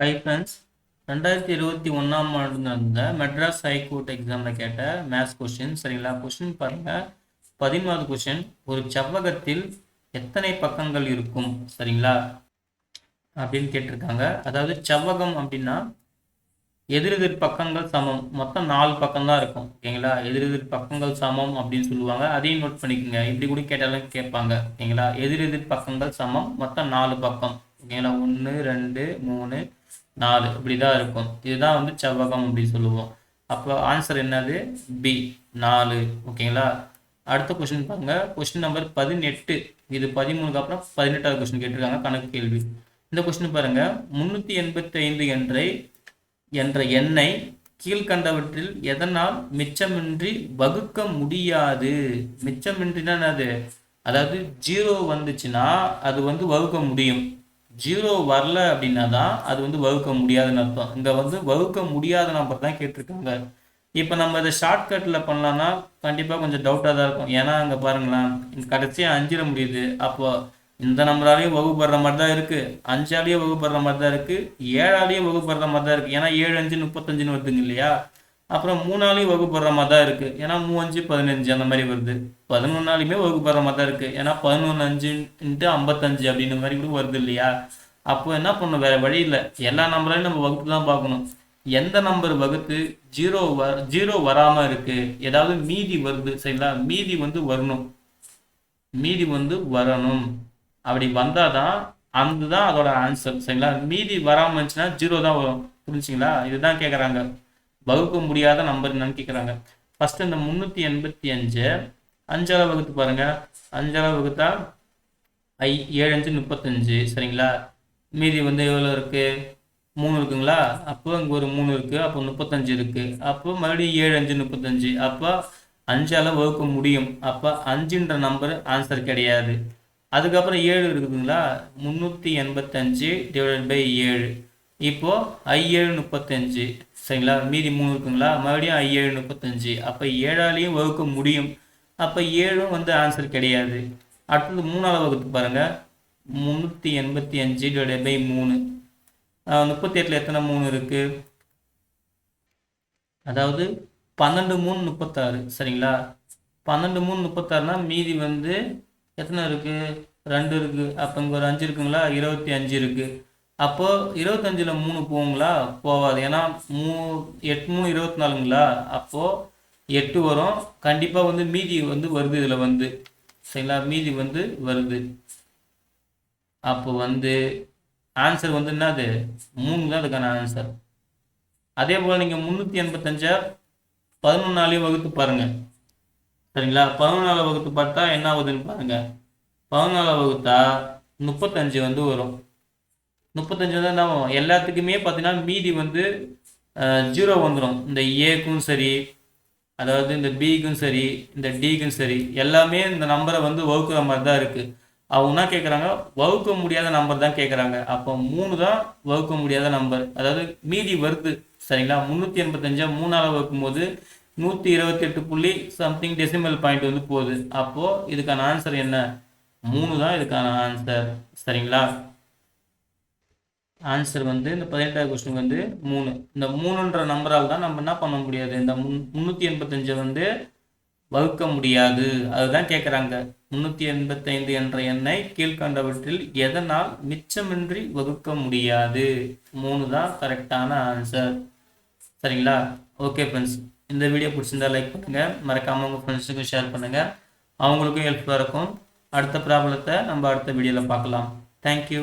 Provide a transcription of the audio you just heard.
Hi friends ரெண்டாயிரத்தி இருபத்தி ஒன்றாம் ஆண்டு நடந்த மெட்ராஸ் ஹைகோர்ட் எக்ஸாமில் கேட்ட மேத்ஸ் கொஸ்டின் சரிங்களா? கொஸ்டின் பாருங்கள் பதிமூணாவது கொஸ்டின் ஒரு செவ்வகத்தில் எத்தனை பக்கங்கள் இருக்கும்? சரிங்களா? அப்படின்னு கேட்டிருக்காங்க. அதாவது செவ்வகம் அப்படின்னா எதிரெதிர் பக்கங்கள் சமம். மொத்தம் நாலு பக்கம் தான் இருக்கும். ஓகேங்களா? எதிரெதிர் பக்கங்கள் சமம் அப்படின்னு சொல்லுவாங்க. அதையும் நோட் பண்ணிக்கோங்க. இப்படி கூட கேட்டாலும் கேட்பாங்க. ஓகேங்களா? எதிரெதிர் பக்கங்கள் சமம். மொத்தம் நாலு பக்கம். ஓகேங்களா? ஒன்று ரெண்டு மூணு நாலு இப்படி தான் இருக்கும். இதுதான் வந்து செவ்வகம் அப்படின்னு சொல்லுவோம். அப்போ ஆன்சர் என்னது? பி நாலு. ஓகேங்களா? அடுத்த கொஸ்டின் பாருங்க. கொஸ்டின் நம்பர் பதினெட்டு. இது பதிமூணுக்கு அப்புறம் பதினெட்டாவது கொஸ்டின் கேட்டிருக்காங்க. கணக்கு கேள்வி. இந்த கொஸ்டின் பாருங்க. முன்னூற்றி எண்பத்தி ஐந்து என்ற என்ற எண்ணை கீழ்கண்டவற்றில் எதனால் மிச்சமின்றி வகுக்க முடியாது? மிச்சமின்றினா என்னது? அதாவது ஜீரோ வந்துச்சுன்னா அது வந்து வகுக்க முடியும். ஜீரோ வரல அப்படின்னா தான் அது வந்து வகுக்க முடியாதுன்னு அர்த்தம். இந்த வந்து வகுக்க முடியாத நம்பர் தான் கேட்டிருக்காங்க. இப்போ நம்ம இதை ஷார்ட்கட்டில் பண்ணலான்னா கண்டிப்பாக கொஞ்சம் டவுட்டாக தான் இருக்கும். ஏன்னா அங்கே பாருங்களேன் கடைசியாக அஞ்சிட முடியுது. அப்போ இந்த நம்பராலையும் வகுப்படுற மாதிரி தான் இருக்குது அஞ்சாலையும் வகுப்படுற மாதிரி தான் இருக்குது ஏழாலையும் வகுப்படுற மாதிரி தான் இருக்குது ஏன்னா ஏழு அஞ்சு முப்பத்தஞ்சுன்னு வருதுங்க இல்லையா? அப்புறம் மூணாலையும் வகுப்படுற மாதிரி தான் இருக்குது ஏன்னா மூவஞ்சு பதினஞ்சு அந்த மாதிரி வருது. பதினொன்னாலையுமே வகுப்படுற மாதிரி தான் இருக்குது ஏன்னா பதினொன்று அஞ்சுன்ட்டு ஐம்பத்தஞ்சு அப்படின்ற மாதிரி கூட வருது இல்லையா? அப்போ என்ன பண்ணணும் வேறு வழி இல்லை. எல்லா நம்பரையும் நம்ம வகுப்பு தான் பார்க்கணும். எந்த நம்பர் வகுத்து ஜீரோ வ ஜீரோ வராமல் இருக்குது ஏதாவது மீதி வருது சரிங்களா? மீதி வந்து வரணும். மீதி வந்து வரணும். அப்படி வந்தால் தான் அந்த தான் அதோட ஆன்சர் சரிங்களா? மீதி வராமல் இருந்துச்சுன்னா ஜீரோ தான் வரும். புரிஞ்சுங்களா? இதுதான் கேட்குறாங்க வகுக்க முடியாத நம்பர் என்னன்னு கேட்குறாங்க ஃபர்ஸ்ட் இந்த முந்நூற்றி எண்பத்தி அஞ்சு அஞ்சளவு வகுத்து பாருங்க. அஞ்சளவு வகுத்தா ஐ ஏழு அஞ்சு முப்பத்தஞ்சு. சரிங்களா? மீதி வந்து எவ்வளோ இருக்கு? மூணு இருக்குங்களா? அப்போ இங்கே ஒரு மூணு இருக்கு அப்போ முப்பத்தஞ்சு இருக்கு. அப்போ மறுபடியும் ஏழு அஞ்சு முப்பத்தஞ்சு. அப்போ அஞ்சால வகுக்க முடியும். அப்போ அஞ்சுன்ற நம்பர் ஆன்சர் கிடையாது. அதுக்கப்புறம் ஏழு இருக்குதுங்களா? முந்நூற்றி எண்பத்தஞ்சு டிவைடட் பை ஏழு. இப்போ ஐ ஏழு முப்பத்தஞ்சு சரிங்களா? மீதி மூணு இருக்குங்களா? மறுபடியும் ஐ ஏழு முப்பத்தஞ்சு. அப்போ ஏழாலையும் வகுக்க முடியும். அப்போ ஏழும் வந்து ஆன்சர் கிடையாது. அடுத்தது மூணாவது வகுத்து பாருங்கள் முந்நூற்றி எண்பத்தி அஞ்சு டிவைடட் பை மூணு. முப்பத்தி எட்டில் எத்தனை மூணு இருக்கு? அதாவது பன்னெண்டு மூணு முப்பத்தாறு சரிங்களா? பன்னெண்டு மூணு முப்பத்தாறுனா மீதி வந்து எத்தனை இருக்குது ரெண்டு இருக்குது அப்போ இங்கே ஒரு அஞ்சு இருக்குங்களா? இருபத்தி அஞ்சு இருக்குது அப்போ இருபத்தஞ்சில் மூணு போகுங்களா? போகாது ஏன்னா மூ எட்டு மூணு இருபத்தி நாலுங்களா அப்போது எட்டு வரும். கண்டிப்பாக வந்து மீதி வந்து வருது இதில் வந்து. சரிங்களா? மீதி வந்து வருது. அப்போ வந்து ஆன்சர் வந்து என்னது? மூணு தான் அதுக்கான ஆன்சர் அதே போல் நீங்கள் முந்நூற்றி எண்பத்தஞ்சா பதினொன்னாலையும் வகுத்து பாருங்கள் சரிங்களா? பதினொன்றாவது வகுத்து பார்த்தா என்ன ஆகுதுன்னு பாருங்கள் பதினொன்றாவது வகுத்தா முப்பத்தஞ்சு வந்து வரும். முப்பத்தஞ்சு வந்து எல்லாத்துக்குமே பார்த்தீங்கன்னா மீதி வந்து ஜீரோ வந்துடும் இந்த ஏக்கும் சரி அதாவது இந்த பிக்கும் சரி இந்த டிக்கும் சரி எல்லாமே இந்த நம்பரை வந்து வகுக்கிற மாதிரி தான் இருக்குது அவங்க கேட்குறாங்க வகுக்க முடியாத நம்பர் தான் கேட்குறாங்க அப்போ மூணு தான் வகுக்க முடியாத நம்பர் அதாவது மீதி வருது. சரிங்களா? முந்நூற்றி எண்பத்தஞ்சா மூணால் வகுக்கும் போது நூற்றி இருபத்தி எட்டு புள்ளி சம்திங் டெசிமல் பாயிண்ட் வந்து போகுது. அப்போது இதுக்கான ஆன்சர் என்ன? மூணு தான் இதுக்கான ஆன்சர் சரிங்களா? ஆன்சர் வந்து இந்த பதினெட்டாவது கொஸ்டின் வந்து மூணு. இந்த மூணுன்ற நம்பரால் தான் நம்ம என்ன பண்ண முடியாது? இந்த முன் முந்நூற்றி எண்பத்தஞ்சை வந்து வகுக்க முடியாது. அதுதான் கேட்குறாங்க முந்நூற்றி எண்பத்தைந்து என்ற எண்ணை கீழ்கண்டவற்றில் எதனால் மிச்சமின்றி வகுக்க முடியாது? மூணு தான் கரெக்டான ஆன்சர் சரிங்களா? ஓகே ஃப்ரெண்ட்ஸ் இந்த வீடியோ பிடிச்சிருந்தா லைக் பண்ணுங்கள் மறக்காமல் உங்கள் ஃப்ரெண்ட்ஸுக்கும் ஷேர் பண்ணுங்கள் அவங்களுக்கும் ஹெல்ப்ஃபுல்லாக இருக்கும். அடுத்த ப்ராப்ளத்தை நம்ம அடுத்த வீடியோவில் பார்க்கலாம். தேங்க்யூ